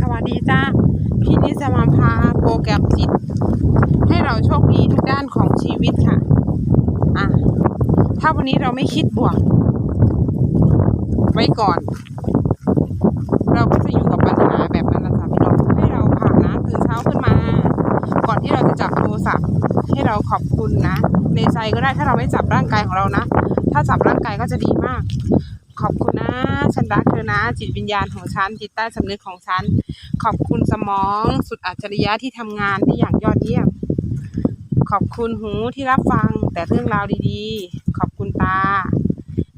สวัสดีจ้าพี่นิดจะมาพาโปรแกรมจิต ให้เราโชคดีทุกด้านของชีวิตค่ะ อะ ถ้าวันนี้เราไม่คิดบวก ไว้ก่อน เราก็จะอยู่กับปัญหาแบบนั้นแหละจ้ะพี่น้องให้เราผ่านนะตื่นเช้าขึ้นมา ก่อนที่เราจะจับโทรศัพท์ ให้เราขอบคุณนะ ในใจก็ได้ถ้าเราไม่จับร่างกายของเรานะ ถ้าจับร่างกายก็จะดีมาก ขอบคุณนะฉันรักเธอนะ จิตวิญญาณของฉันจิตใต้สำนึกของฉัน ขอบคุณสมองสุดอัจฉริยะที่ทำงานได้อย่างยอดเยี่ยม ขอบคุณหูที่รับฟังแต่เรื่องราวดีๆ ขอบคุณตา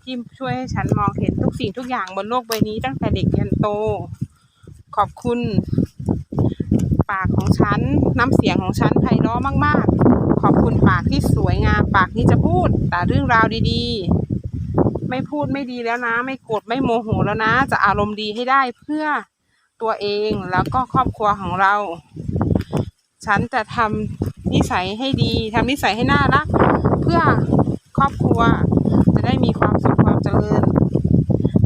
ที่ช่วยให้ฉันมองเห็นทุกสิ่งทุกอย่างบนโลกใบนี้ตั้งแต่เด็กยันโต ขอบคุณ ปากของฉันน้ำเสียงของฉันไพเราะมาก ๆ ขอบคุณปากที่สวยงามปากนี้จะพูดแต่เรื่องราวดีๆ ไม่พูดไม่ดีแล้วนะ ไม่โกรธไม่โมโหแล้วนะ จะอารมณ์ดีให้ได้เพื่อตัวเองแล้วก็ครอบครัวของเรา ฉันจะทำนิสัยให้ดีทำนิสัยให้น่ารัก เพื่อครอบครัวจะได้มีความสุขความเจริญ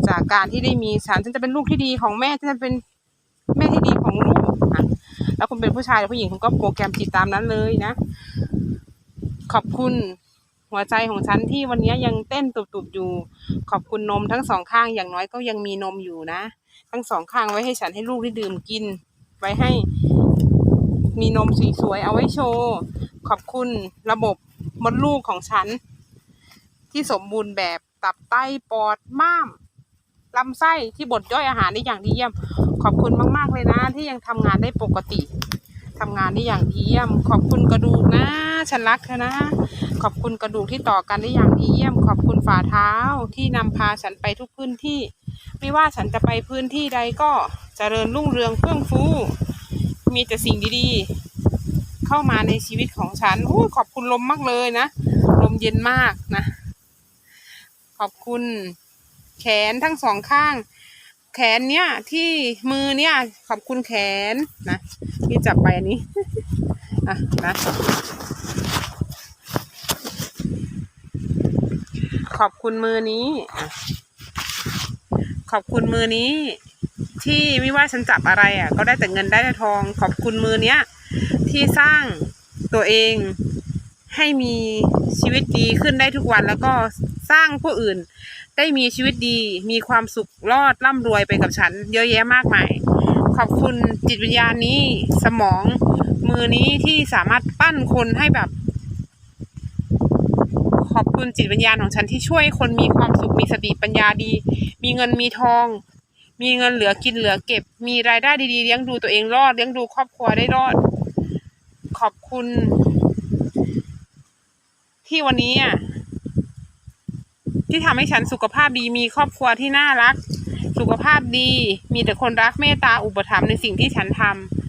จากการที่ได้มีฉันฉันจะเป็นลูกที่ดีของแม่ฉันจะเป็นแม่ที่ดีของลูกอะแล้วคุณเป็นผู้ชายหรือผู้หญิงคุณก็โปรแกรมจิตตามนั้นเลยนะ ขอบคุณ หัวใจของฉันที่วันนี้ยังเต้นตุบๆอยู่ ขอบคุณนมทั้งสองข้างอย่างน้อยก็ยังมีนมอยู่นะ ทั้งสองข้างไว้ให้ฉันให้ลูกได้ดื่มกิน ไว้ให้ มีนมสีสวยเอาไว้โชว์ ขอบคุณระบบมดลูกของฉัน ที่สมบูรณ์แบบตับไตปอดม้ามลำไส้ที่บดย่อยอาหารได้อย่างดีเยี่ยม ขอบคุณมาก ๆ เลยนะ ที่ยังทำงานได้ปกติ ทำงานได้อย่างดีเยี่ยม ขอบคุณกระดูกนะฉันรักเธอนะ ขอบคุณกระดูกที่ต่อกันได้อย่างดีเยี่ยม ขอบคุณฝ่าเท้าที่นำพาฉันไปทุกพื้นที่ ไม่ว่าฉันจะไปพื้นที่ใดก็เจริญรุ่งเรืองเฟื่องฟู มีแต่สิ่งดีๆ เข้ามาในชีวิตของฉันโอ้ขอบคุณลมมากเลยนะ ลมเย็นมากนะ ขอบคุณแขนทั้งสองข้าง แขนเนี้ยที่มือเนี้ยขอบคุณแขนนะที่จับไปอันนี้อะนะขอบคุณมือนี้ขอบคุณมือนี้ ที่ไม่ว่าฉันจับอะไรอะ ก็ได้แต่เงินได้แต่ทอง ขอบคุณมือเนี้ยที่สร้างตัวเองให้มีชีวิตดีขึ้นได้ทุกวันแล้วก็สร้างผู้อื่น ได้มีชีวิตดี มีความสุขรอดร่ำรวยไปกับฉัน เยอะแยะมากมาย ขอบคุณจิตวิญญาณนี้สมองมือนี้ที่สามารถปั้นคนให้แบบ ขอบคุณจิตวิญญาณของฉันที่ช่วยคนมีความสุขมีสติปัญญาดี มีเงินมีทอง มีเงินเหลือกินเหลือเก็บ มีรายได้ดีๆเลี้ยงดูตัวเองรอดเลี้ยงดูครอบครัวได้รอด ขอบคุณ ที่วันนี้อะ ที่ทำให้ฉันสุขภาพดีมีครอบครัวที่น่ารัก สุขภาพดี มีแต่คนรักเมตตาอุปถัมภ์ในสิ่งที่ฉันท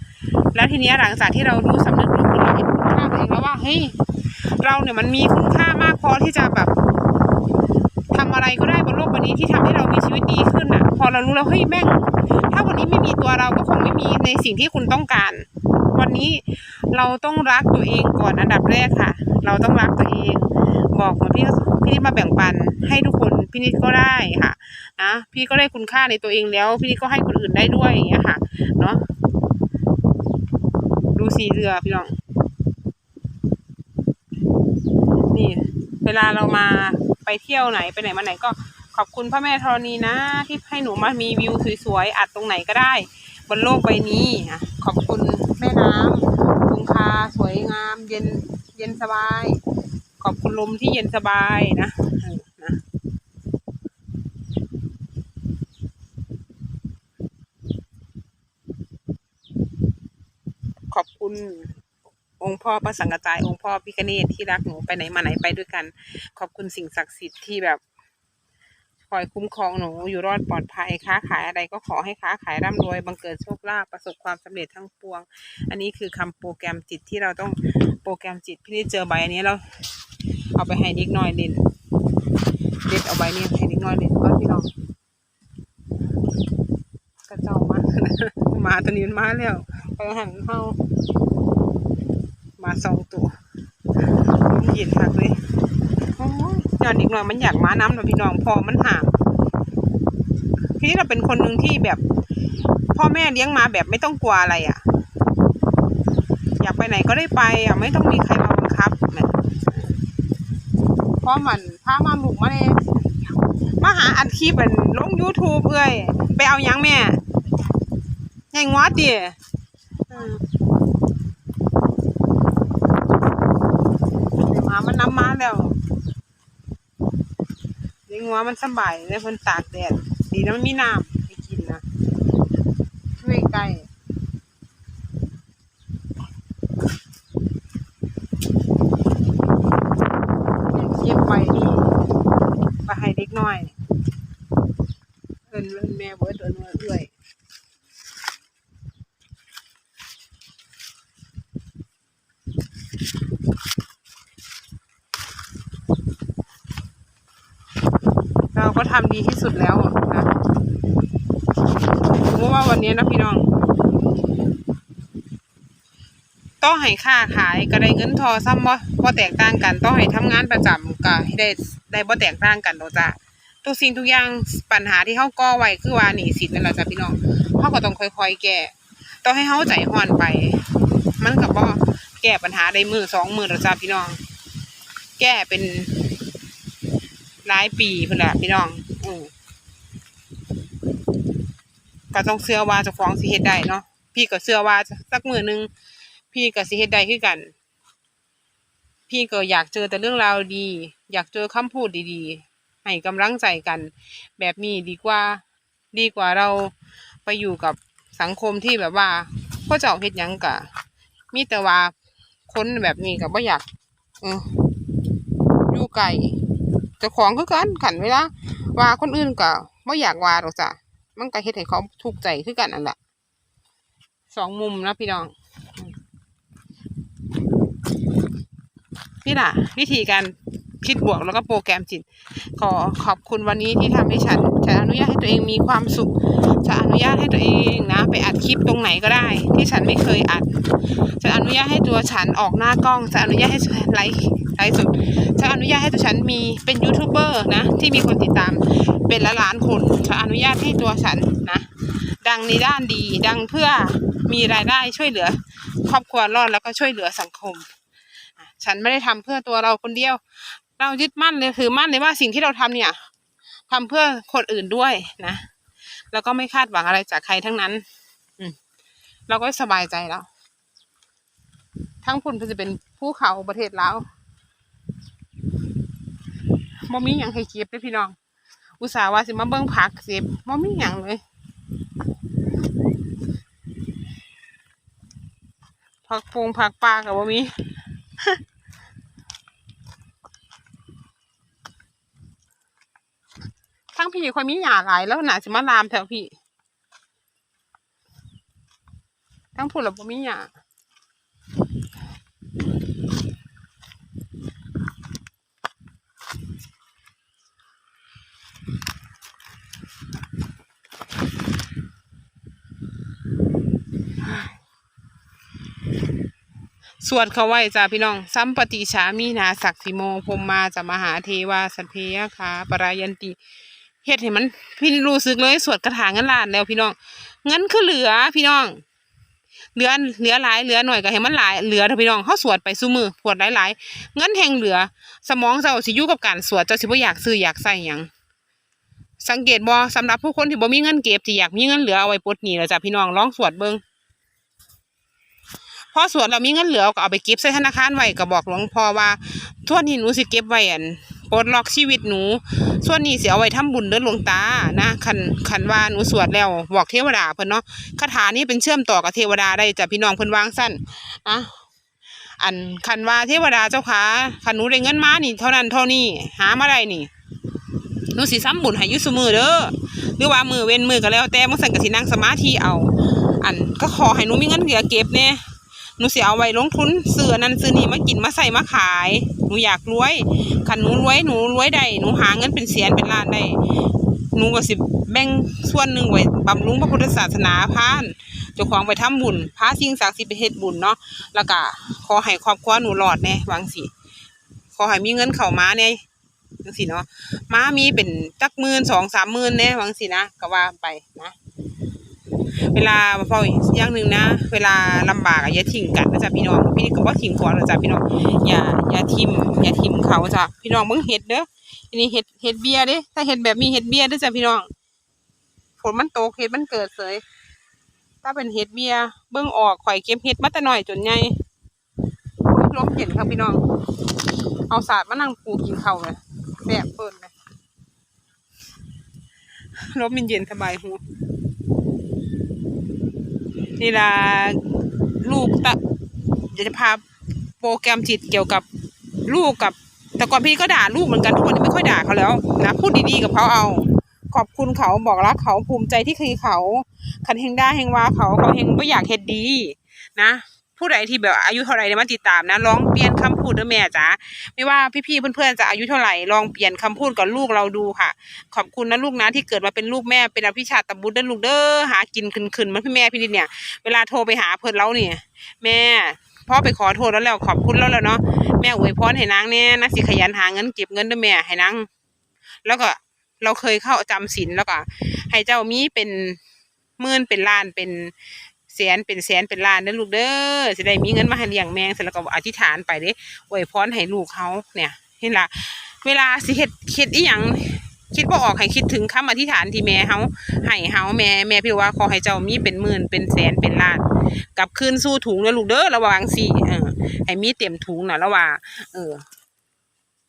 ำแล้วทีนี้หลังจากที่เรารู้สำนึกรู้เราเห็นคุณค่าตัวเองแล้วว่าเฮ้ยเราเนี่ยมันมีคุณค่ามากพอที่จะแบบทำอะไรก็ได้บนโลกใบนี้ที่ทำให้เรามีชีวิตดีขึ้นอะ พอเรารู้แล้วเฮ้ยแม่ง ถ้าวันนี้ไม่มีตัวเราก็คงไม่มีในสิ่งที่คุณต้องการ วันนี้เราต้องรักตัวเองก่อนอันดับแรกค่ะ เราต้องรักตัวเอง บอกเหมือนพี่พี่นิดมาแบ่งปันให้ทุกคนพี่นิดก็ได้ค่ะนะพี่ก็ได้คุณค่าในตัวเองแล้ว พี่นิดก็ให้คนอื่นได้ด้วยอย่างเงี้ยค่ะ เนาะดูสีเรือพี่น้องนี่เวลาเรามาไปเที่ยวไหนไปไหนมาไหนก็ขอบคุณพระแม่ธรณีนะ ที่ให้หนูมามีวิวสวยๆอัดตรงไหนก็ได้ บนโลกใบนี้อะขอบคุณแม่น้ำคงคาสวยงาม เย็นเย็นสบาย ขอบคุณลมที่เย็นสบายนะนะขอบคุณองค์พ่อพระสังกจายองค์พ่อพิคเนตที่รักหนูไปไหนมาไหนไปด้วยกัน ขอบคุณสิ่งศักดิ์สิทธิ์ที่แบบคอยคุ้มครองหนูอยู่รอดปลอดภัยค้าขายอะไรก็ขอให้ค้าขายร่ำรวยบังเกิดโชคลาภประสบความสำเร็จทั้งปวง อันนี้คือคำโปรแกรมจิตที่เราต้องโปรแกรมจิตพี่นี่เจอใบอันนี้เรา เอาไปให้เด็กน้อยเล่นเด็ดเอาใบนี้ให้เด็กน้อยเล่นก็พี่น้องกระเจ้ามามาตัวนี้มันมาแล้วไปหันเฮามาสองตัวลมเย็นมากเลยโอ้อดอีกหน่อยมันอยากมาน้ำน่อยพี่น้องพอมันห่างทีนี้เราเป็นคนหนึ่งที่แบบ พ่อแม่เลี้ยงมาแบบไม่ต้องกลัวอะไรอะ อยากไปไหนก็ได้ไปอะไม่ต้องมีใครมาบังคับแห ม่เพรามันพามาหลุกมาเลยมาหาอัดคลิปอันลง YouTube เอ้ยไปเอายังแม่ใหญ่งวดดิอืมเดี๋ยวหมามันน้ำมาแล้วเลี้ยงงัวมันสบายเลยเพิ่นตากแดดดีนะมันมีน้ำให้กินนะช่วยไก่ เย็บไปนี่ไปให้เด็กน้อย เอินเอินแม่เบิดเอินว่าเอื่อยเราก็ทำดีที่สุดแล้วนะสมมติว่าวันนี้นะพี่น้อง ต้องให้ค่าขายก็ได้เงินทอซ้ำบ่บ่แตกต่างกัน ต้องให้ทำงานประจำก็ได้ได้บ่แตกต่างกันดอกจ้ะ ทุกสิ่งทุกอย่างปัญหาที่เฮาก่อไว้คือว่าหนีสินนั่นแหละจ้ะพี่น้องเฮาก็ต้องค่อยๆแก้ต้องให้เฮาใจอ่อนไป มันก็บ่แก้ปัญหาได้มือสองมือดอจ้ะพี่น้อง แก้เป็นหลายปีพุ่นละพี่น้อง อือก็ต้องเชื่อว่าจ้าของสิเฮ็ดได้เนาะพี่ก็เชื่อว่าสักมือหนึ่งพี่ก็สิเฮ็ดได้คือกัน พี่ก็อยากเจอแต่เรื่องราวดี อยากเจอคำพูดดีๆ ให้กำลังใจกัน แบบนี้ดีกว่า ดีกว่าเราไปอยู่กับสังคมที่แบบว่าพ่อเจ้าเฮ็ดหยังกะมีแต่ว่าคนแบบนี้ก็บ่อยากอออยู่ไกลจ้าของคือกันขันเวลาว่าคนอื่นก็บ่อยากว่าหรอกจ้ะมันก็เฮ็ดให้เขาทุกข์ใจคือกันนั่นแหละสองมุมนะพี่น้องนี่น่ะ วิธีการ คิดบวกแล้วก็โปรแกรมจิต ขอขอบคุณวันนี้ที่ทำให้ฉันฉันอนุญาตให้ตัวเองมีความสุขจะอนุญาตให้ตัวเองนะ ไปอัดคลิปตรงไหนก็ได้ ที่ฉันไม่เคยอัดจะอนุญาตให้ตัวฉันออกหน้ากล้องจะอนุญาตให้ฉันไลฟ์ไลฟ์สุดจะอนุญาตให้ตัวฉันมีเป็นยูทูบเบอร์นะที่มีคนติดตามเป็นละล้านคนจะอนุญาตให้ตัวฉันนะ ดังในด้านดีดังเพื่อมีรายได้ช่วยเหลือ ครอบครัวรอดแล้วก็ช่วยเหลือสังคม ฉันไม่ได้ทำเพื่อตัวเราคนเดียว เรายึดมั่นเลยคือมั่นเลยว่าสิ่งที่เราทำเนี่ยทำเพื่อคนอื่นด้วยนะ แล้วก็ไม่คาดหวังอะไรจากใครทั้งนั้น อืมเราก็สบายใจแล้ว ทั้งพุ่นเพิ่นจะเป็นภูเขาประเทศลาวบ่มีหยังให้เก็บเลยพี่น้อง อุตส่าห์ว่าสิมาเบิ่งผักเก็บบ่มีหยังเลยผักปงผักปลากับบ่มี ทั้งพี่คอยมีหยาหลายแล้วหนาสิมาลามแถวพี่ ทั้งพูดแล้วบ่มีหยาสวดเขาไว้จ้าพี่น้องสัมปติฉามีนาศักดิ์สิโมพมมาจะมหาเทวาสัพเพยะคาปรายันติ เฮ็ดให้มัน พี่รู้สึกเลยสวดกระถางเงินล้านแล้วพี่น้องเงินคือเหลือพี่น้อง เหลือเหลือหลายเหลือหน่อยก็ให้มันหลายเหลือเถอะพี่น้องเขาสวดไปซุมือปวดหลายๆเงินแห่งเหลือ สมองเจ้าสิอยู่กับการสวดเจ้าสิบ่อยากซื้ออยากใส่หยังสังเกตบ่สำหรับผู้คนที่บ่มีเงินเก็บที่อยากมีเงินเหลือเอาไว้ปลดหนี้แล้วจ้ะพี่น้องลองสวดเบิ่งพอสวดเรามีเงินเหลือก็เอาไปเก็บใส่ธนาคารไว้ก็บอกหลวงพ่อว่าทวนนี้หนูสิเก็บไว้อัน ปลดล็อกชีวิตหนู ส่วนนี้เสิเอาไว้ทำบุญเด้อหลวงตานะคันคันว่าหนูสวดแล้วบอกเทวดาเพิ่นเนาะคาถานี้เป็นเชื่อมต่อกับเทวดาได้จ้ะพี่น้องเพิ่นวางสั้นนะอันคันว่าเทวดาเจ้าขาคันหนูได้เงินมานี่ เท่านั้นเท่านี้หามาได้นี่หนูสิซ้ำบุญให้ยู่ซุมือเด้อหรือว่ามือเว้นมือก็แล้วแต่มึงสั่นก็สินั่งสมาธิเอา อันก็ขอให้หนูมีเงินเหลือเก็บแน่ หนูเสิเอาไว้ลงทุนซื้ออันนั้นซื้อนี่มากินมาใส่มาขาย หนูอยากรวยคันหนูรวยหนูรวยได้หนูหาเงินเป็นแสนเป็นล้านได้หนูก็สิแบ่งส่วนหนึ่งไว้บำรุงพระพุทธศาสนาพานเจ้าของไปทำบุญพาสิ่งศักดิ์สิทธิ์ไปเฮ็ดบุญเนาะแล้วก็ขอให้ครอบครัวหนูรอดแน่วางสิขอให้มีเงินเข้ามาแน่จังสิเนาะมามีเป็นจักหมื่นสองสามหมื่นแน่วางสินะก็ว่าไปนะ เวลาพออย่างหนึ่งนะ เวลาลำบากอย่าทิ้งกันนะจ๊ะพี่น้องพี่ก็บ่ทิ้งก่อนนะจ๊ะพี่น้องอย่าอย่าทิมอย่าทิมเขาจ้ะพี่น้องมึงเห็ดเด้ออันนี้เห็ดเห็ดเบียร์เด้ถ้าเห็ดแบบมีเห็ดเบียร์เด้อจ้ะพี่น้องฝนมันตกเห็ดมันเกิดเสยถ้าเป็นเห็ดเบียร์เบิ่งออกข่อยเก็บเห็ดมาแต่น้อยจนใหญ่ลมเย็นครับพี่น้อง เอาศาสาดมานั่งปูกินเขาเลยแซ่บเปิดเลยลมเย็นสบายหู นี่ละลูกตะจะพาโปรแกรมจิตเกี่ยวกับลูกกับแต่ก่อนพี่ก็ด่าลูกเหมือนกันทุกวันนี้ไม่ค่อยด่าเขาแล้วนะพูดดีๆกับเขาเอา ขอบคุณเขาบอกรักเขาภูมิใจที่คือเขา คันเฮงได้เฮงว่าเขาเขาเฮงไม่อยากเฮ็ดดี นะ ผู้ใดที่แบบอายุเท่าไหร่เนี่ยมาติดตามนะลองเปลี่ยนคำพูดด้อแม่จ๋าไม่ว่าพี่ๆเพื่อนๆจะอายุเท่าไหร่ลองเปลี่ยนคำพูดกับลูกเราดูค่ะ ขอบคุณนะลูกนะที่เกิดมาเป็นลูกแม่เป็นอภิชาตบุตรเด้อลูกเด้อหากินขึ้นๆมันพี่แม่พี่นิดเนี่ย เวลาโทรไปหาเพิ่นแล้วเนี่ยแม่พ่อไปขอโทษแล้วแล้วขอบคุณแล้วแล้วเนาะแม่อวยพรให้นางเนี่ยนะสิขยันหาเงินเก็บเงินด้อแม่ให้นางแล้วก็เราเคยเข้าจำศีลแล้วก็ให้เจ้ามีเป็นหมื่นเป็นล้านเป็น แสนเป็นแสนเป็นล้านเด้อลูกเด้อสิได้มีเงินมาให้เลี้ยงแมงเสร็จแล้วก็อธิษฐานไปเด้อวยพรให้ลูกเขาเนี่ยเห็นละเวลาสิเฮ็ดคิดอีหยังคิดบ่ออกให้คิดถึงคำอธิษฐานที่แม่เฮาให้เฮาแม่แม่พี่ว่าขอให้เจ้ามีเป็นหมื่นเป็นแสนเป็นล้านกลับคืนสู่ถุงแล้วลูกเด้อระวังสิเออให้มีเต็มถุงน่ะแล้วว่าเออ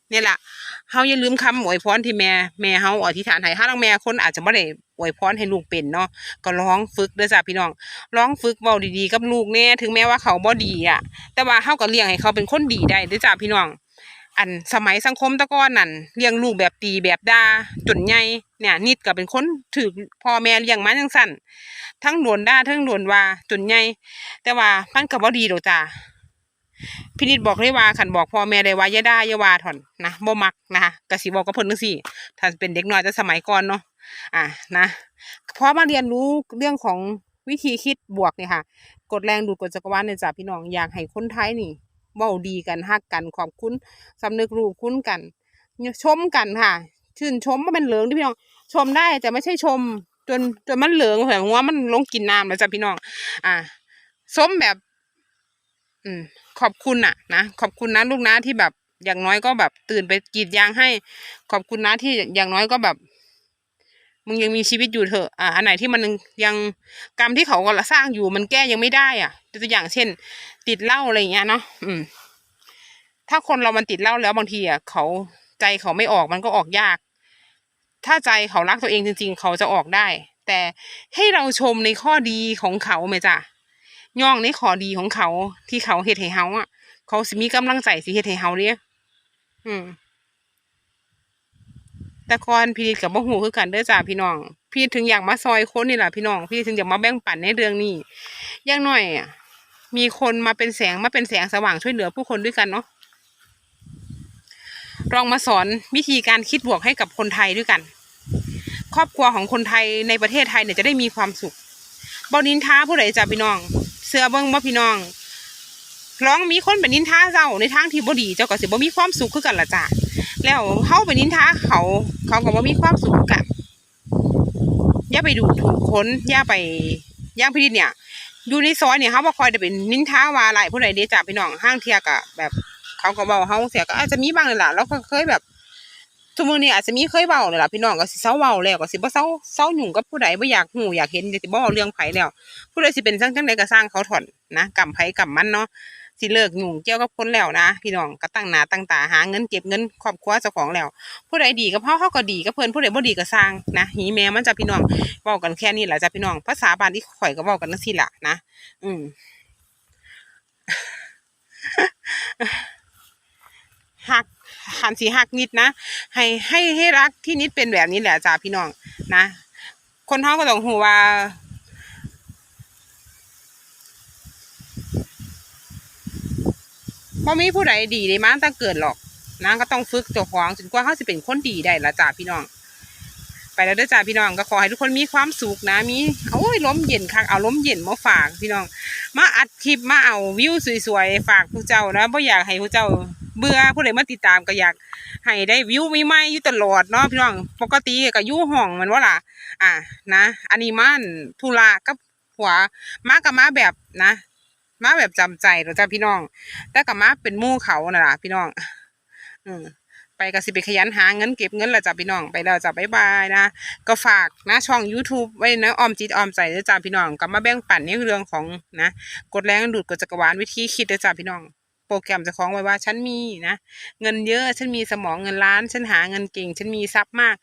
เนี่ยแหละเฮาอย่าลืมคำอวยพรที่แม่แม่เฮาอธิษฐานให้ถ้าลังแม่คนอาจจะบ่ได้อวยพรให้ลูกเป็นเนาะก็ร้องฝึกเด้อจ้ะพี่น้องร้องฝึกเว้าดีๆกับลูกแน่ถึงแม้ว่าเขาบ่ดีอะ แต่ว่าเฮาก็เลี้ยงให้เขาเป็นคนดีได้เด้อจ้ะพี่น้อง อันสมัยสังคมตะก้อนนั่นเลี้ยงลูกแบบตีแบบด่าจนใหญ่เนี่ยนิดก็เป็นคนถือพ่อแม่เลี้ยงมาจังสั่นทั้งโดนด่าทั้งโดนว่าจนใหญ่แต่ว่ามันก็บ่ดีดอกจ้า พี่นิดบอกเลยว่าขันบอกพ่อแม่ได้ว่าอย่าได่าอย่าว่าถอนนะบ่มักนะคะก็สิบอกกับเพิ่นจังซี่ถ้าเป็นเด็กน้อยแต่สมัยก่อนเนาะอะนะพอมาเรียนรู้เรื่องของวิธีคิดบวกเนี่ยค่ะ กดแรงดูดกดจักรวาลเนี่ยจ้ะพี่น้องอยากให้คนไทยนี่เว้าดีกันฮักกันขอบคุณสำนึกรู้คุณกัน ชมกันค่ะ ชื่นชมว่ามันเหลืองที่พี่น้อง ชมได้แต่ไม่ใช่ชม จนจนมันเหลืองแบบว่ามันลงกินน้ำแล้วจ้ะพี่น้อง อ่าสมแบบ อืม ขอบคุณอะนะขอบคุณนะลูกนะที่แบบอย่างน้อยก็แบบตื่นไปกรีดยางให้ ขอบคุณนะที่อย่างน้อยก็แบบ มึงยังมีชีวิตอยู่เถอะอ่าอันไหนที่มันยังกรรมที่เขาก็สร้างอยู่มันแก้ยังไม่ได้อะตัวอย่างเช่น ติดเหล้าอะไรอย่างเงี้ยเนาะอืม ถ้าคนเรามันติดเหล้าแล้วบางทีอะเขาใจเขาไม่ออกมันก็ออกยาก ถ้าใจเขารักตัวเองจริง ๆ เขาจะออกได้ แต่ให้เราชมในข้อดีของเขาไหมจ้ะ ย่องในขอดีของเขาที่เขาเฮ็ดให้เฮาอะ เขาสิมีกำลังใจสิเฮ็ดให้เฮาเด้อืมแต่ก่อนพี่กับบ่ฮู้คือกันเด้อจ้าพี่น้อง พี่ถึงอยากมาซอยคนนี่แหละพี่น้อง พี่ถึงอยากมาแบ่งปันในเรื่องนี้อย่างน้อยอะมีคนมาเป็นแสงมาเป็นแสงสว่างช่วยเหลือผู้คนด้วยกันเนาะลองมาสอนวิธีการคิดบวกให้กับคนไทยด้วยกัน ครอบครัวของคนไทยในประเทศไทยเนี่ยจะได้มีความสุขบอนินท้าผู้ใดจ้ะพี่น้อง สื้อเบิ้งบ่พี่น้องร้องมีคนเป็นนินท้าเจ้าในทางที่บ่ดีเจ้าก็สิบ่มีความสุขคือกันละจ้ะแล้วเฮาเป็นนินท้าเขา เขาก็บ่มีความสุขกันอย่าไปดูถูกคนอย่าไปย่างพินิจเนี่ยอยู่ในซอยเนี่ยเขาบ่คอยได้เป็นนินท้าว่าหลายผู้ใดเดะจ้ะพี่น้องห้างเทียกะแบบ เขาก็เว้าเฮาเสียก็อาจจะมีบ้างเลยล่ะแล้วก็เคยแบบ ทุกมื้อนี้อาจจะมีเคยเว้าเลยล่ะพี่น้องก็สิเซาเว้าแล้วก็สิบ่เซาเซาหยุ่งกับผู้ใดบ่อยากฮู้อยากเห็นอยากสิบ่เว้าเรื่องไผแล้ว ผู้ใดสิเป็นจังจังใดก็สร้างเขาถอนนะกรรมไผกรรมมันเนาะสิเลิกหยุ่งเกี่ยวกับคนแล้วนะ พี่น้องก็ตั้งหน้าตั้งตาหาเงินเก็บเงินครอบครัวเจ้าของแล้ว ผู้ใดดีกับเฮาเฮาก็ดีกับเพิ่นผู้ใดบ่ดีก็สร้างนะหีแม่มันจ้ะพี่น้องเว้ากันแค่นี้แหละจ้ะพี่น้องภาษาบ้านที่ข่อยก็เว้ากันจังซี่ล่ะนะอืมหัก หันสีหักนิดนะ ให้ให้ให้รักที่นิดเป็นแบบนี้แหละจ้าพี่น้องนะ คนเฮาก็ต้องหูว่าบ่มีผู้ใดดีได้าตั้งเกิดหรอกนะก็ต้องฝึกเจ้าของจนกว่าเขาจะเป็นคนดีได้ละจ้าพี่น้อง ไปแล้วด้จ้าพี่น้องก็ขอให้ทุกคนมีความสุขนะมีโอ้ยล้มเย็นคักเอาล้มเย็นมาฝากพี่น้อง มาอัดคลิปมาเอาวิวสวยๆฝากผู้เจ้านะบ่อยากให้ผู้เจ้า เบื่อผู้ใดมาติดตามก็อยากให้ได้วิวใหม่ๆอยู่ตลอดเนาะพี่น้องปกติก็อยู่ห้องมันว่าล่ะ อะนะอันนี้มันธุระกับหัวมากับมาแบบนะ มาแบบจำใจเรอจ้าพี่น้อง แต่กับมาเป็นมู่เขาน่ะล่ะพี่น้อง อืมไปก็สิไปขยันหาเงินเก็บเงินละจ้าพี่น้องไปแล้วจ้าบ๊ายบายนะ ก็ฝากนะช่อง YouTube ไว้นะออมจิตออมใจด้วยจ้าพี่น้องก็มาแบ่งปันในเรื่องของนะ กดแรงดูดกดจักรวาลวิธีคิดด้วยจ้าพี่น้อง โปรแกรมจะคล้องไว้ว่าฉันมีนะเงินเยอะฉันมีสมองเงินล้าน ฉันหาเงินเก่ง ฉันมีทรัพย์มาก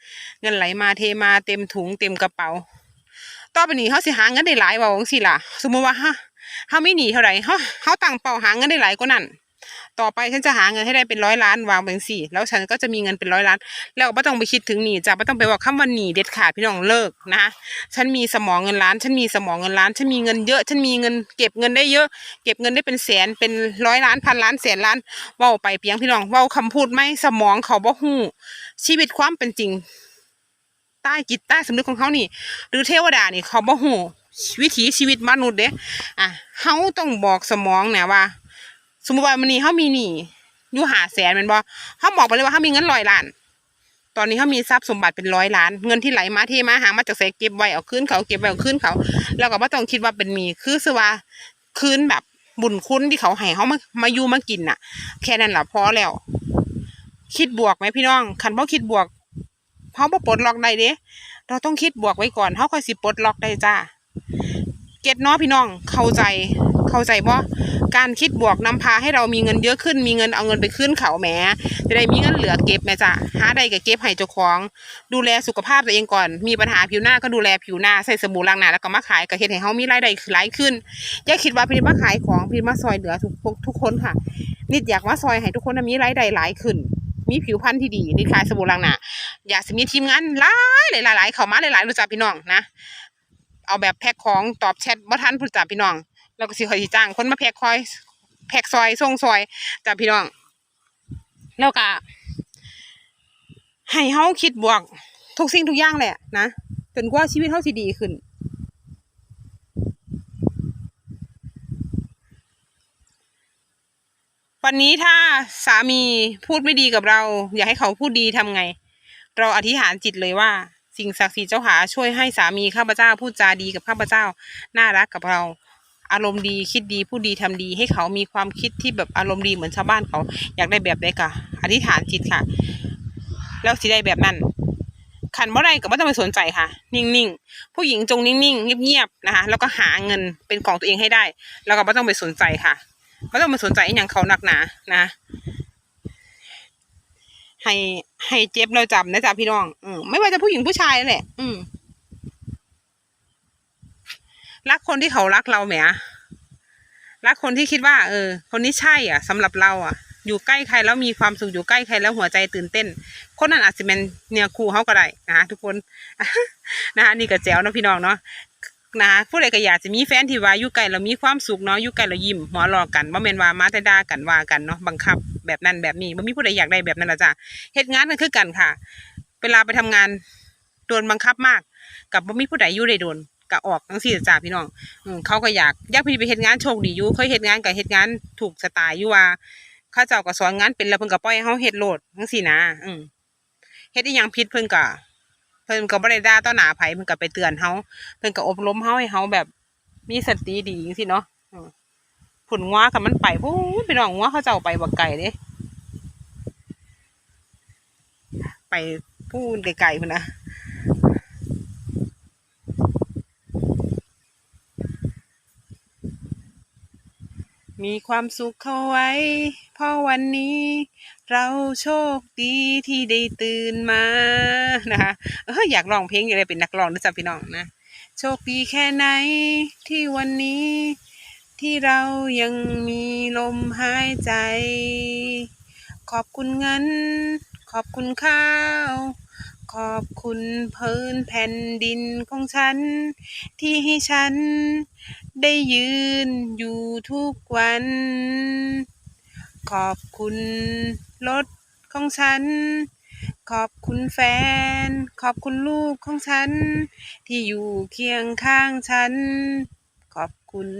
เงินไหลมาเทมาเต็มถุงเต็มกระเป๋าต่อไปนี้เขาสิหาเงินได้หลายว่าจังสิล่ะ สมมติว่าฮะเขาไม่หนีเท่าไหร่เขาเขาตั้งเป้าหาเงินได้หลายกว่านั้น ต่อไปฉันจะหาเงินให้ได้เป็นร้อยล้านวางเป็นสี่ แล้วฉันก็จะมีเงินเป็นร้อยล้าน แล้วไม่ต้องไปคิดถึงหนีจ้ะไม่ต้องไปว่าคำว่าหนีเด็ดขาดพี่น้องเลิกนะฉันมีสมองเงินล้าน ฉันมีสมองเงินล้าน ฉันมีเงินเยอะ ฉันมีเงินเก็บเงินได้เยอะ เก็บเงินได้เป็นแสนเป็นร้อยล้านพันล้านแสนล้านเว้าไปเพียงพี่น้องเว้าคำพูดไม่สมองเขาบ่ฮู้ชีวิตความเป็นจริงใต้จิตใต้สำนึกของเขานี่ หรือเทวดานี่เขาบ่ฮู้วิถีชีวิตมนุษย์เด้อะเฮาต้องบอกสมองเนี่ยว่า สมมติว่ามันนี่เฮามีหนี้อยู่หาแสนแม่นบ่เฮาบอกไปเลยว่าเฮามีเงินร้อยล้าน ตอนนี้เฮามีทรัพย์สมบัติเป็นร้อยล้าน เงินที่ไหลมาเทมาหามาจากไสเก็บไว้เอาคืนเขาเก็บไว้เอาคืนเขา แล้วก็บ่ต้องคิดว่าเป็นหนี้คือซะว่าคืนแบบบุญคุณที่เขาให้เฮามามาอยู่มากินน่ะ แค่นั้นแหละพอแล้ว คิดบวกไหมพี่น้องคันบ่คิดบวกเฮาบ่ปลดล็อกได้เด้เราต้องคิดบวกไว้ก่อนเฮาค่อยสิปลดล็อกได้จ้าเก็ตเนาะพี่น้องเข้าใจเข้าใจบ่ การคิดบวกนำพาให้เรามีเงินเยอะขึ้น มีเงินเอาเงินไปขึ้นเขาแหมจะได้มีเงินเหลือเก็บแม่จ้ะหาได้ก็เก็บให้เจ้าของ ดูแลสุขภาพตัวเองก่อน มีปัญหาผิวหน้าก็ดูแลผิวหน้าใส่สบู่ล้างหน้าแล้วก็มาขายก็เฮ็ดให้เฮามีรายได้หลายขึ้นอย่าคิดว่าพี่มาขายของพี่มาซอยเหลือทุกทุกคนค่ะ นิดอยากมาซอยให้ทุกคนมีรายได้หลายขึ้นมีผิวพรรณที่ดีนิดขายสบู่ล้างหน้าอยากจะมีทีมงานหลายหลายหลายๆเข้ามาหลายๆรู้จักพี่น้องนะ เอาแบบแพ็คของตอบแชทบ่ทันผู้จักพี่น้อง แล้วก็สิคอยสิจ้างคนมาแพ็คอยแพ็คซอยส่งซอยจ้ะพี่น้อง แล้วก็ให้เฮาคิดบวกทุกสิ่งทุกอย่างแหละนะจนกว่าชีวิตเฮาสิดีขึ้นวันนี้ถ้าสามีพูดไม่ดีกับเรา อยากให้เขาพูดดีทำไง เราอธิษฐานจิตเลยว่า สิ่งศักดิ์สิทธิ์เจ้าหาช่วยให้สามีข้าพเจ้าพูดจาดีกับข้าพเจ้า น่ารักกับเรา อารมณ์ดีคิดดีพูดดีทำดี ให้เขามีความคิดที่แบบอารมณ์ดีเหมือนชาวบ้านเขา อยากได้แบบใดก็อธิษฐานจิตค่ะ แล้วสิได้แบบนั้นขันบ่ได้ก็ไม่ต้องไปสนใจค่ะ นิ่งๆ ผู้หญิงจงนิ่งๆเงียบๆนะคะ แล้วก็หาเงินเป็นของตัวเองให้ได้ แล้วก็ไม่ต้องไปสนใจค่ะไม่ต้องไปสนใจอย่างเขาหนักหนานะให้ให้เจ็บเราจับนะจ๊ะพี่น้อง อืมไม่ว่าจะผู้หญิงผู้ชายแหละ อืม รักคนที่เขารักเราแหมรักคนที่คิดว่า เออ คนนี้ใช่อะสำหรับเราอะ อยู่ใกล้ใครแล้วมีความสุขอยู่ใกล้ใครแล้วหัวใจตื่นเต้น คนนั้นอาจจะเป็นเนี่ยครูเขาก็ได้นะทุกคนนะคะนี่ก็แจ๋วนะพี่น้องเนาะนะผู้ใดก็อยากจะมีแฟนที่ว่าอยู่ไกลแล้วมีความสุขเนาะอยู่ไกลแล้วยิ้มหัวรอกันบ่แม่นว่ามาแต่ด่ากันว่ากันเนาะบังคับแบบนั้นแบบนี้บ่มีผู้ใดอยากได้แบบนั้นละจ้ะเฮ็ดงานกันคือกันค่ะ เวลาไปทำงานโดนบังคับมาก กับบ่มีผู้ใดอยู่ได้โดน ก็ออกจังซี่จ้ะพี่น้องอืมเขาก็อยากอยากพี่ไปเฮ็ดงานโชคดีอยู่เคยเฮ็ดงานก็เฮ็ดงานถูกสไตล์อยู่ว่าเขาเจ้าก็สอนงานเป็นแล้วเพิ่นก็ปล่อยให้เฮาเฮ็ดโลดจังซี่นะอืมเฮ็ดอีหยังผิดเพิ่นก็เพิ่นก็บ่ได้ด่าต่อหน้าไผเพิ่นก็ไปเตือนเฮาเพิ่นก็อบรมเฮาให้เฮาแบบมีสติดีจังซี่เนาะผุนงัวกับมันไปพู้พี่น้องงัวเขาเจ้าไปบักไก่เด้ไปพูนไกลๆพุ่นนะ มีความสุขเข้าไว้ เพราะวันนี้ เราโชคดีที่ได้ตื่นมานะคะเอออยากร้องเพลงอยากได้เป็นนักร้องนะจ๊ะพี่น้องนะ โชคดีแค่ไหนที่วันนี้ ที่เรายังมีลมหายใจ ขอบคุณเงิน ขอบคุณข้าว ขอบคุณพื้นแผ่นดินของฉัน ที่ให้ฉัน ได้ยืนอยู่ทุกวัน ขอบคุณรถของฉัน ขอบคุณแฟน ขอบคุณลูกของฉัน ที่อยู่เคียงข้างฉัน คุณ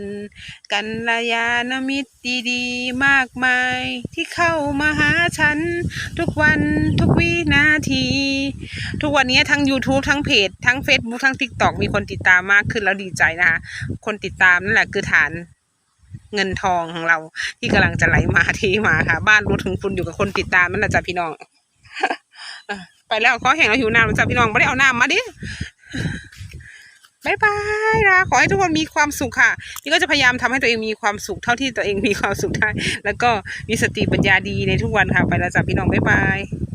กัลยาณมิตรดีๆ มากมายที่เข้ามาหาฉัน ทุกวันทุกวินาที ทุกวันนี้ทั้ง YouTube ทั้งเพจ ทั้ง Facebook ทั้ง TikTok มีคนติดตามมากขึ้นแล้วดีใจนะคะ คนติดตามนั่นแหละคือฐานเงินทองของเรา ที่กำลังจะไหลมาเทมาค่ะ บ้านรถถึงคุณอยู่กับคนติดตามนั่นแหละจ้ะพี่น้องไปแล้วขอแห่งเราหิวน้ำจ้ะพี่น้องไม่ได้เอาน้ำมาดิ บายบายนะขอให้ทุกคนมีความสุขค่ะ นี่ก็จะพยายามทำให้ตัวเองมีความสุขเท่าที่ตัวเองมีความสุขได้ แล้วก็มีสติปัญญาดีในทุกวันค่ะ ไปแล้วจ้ะพี่น้องบายบาย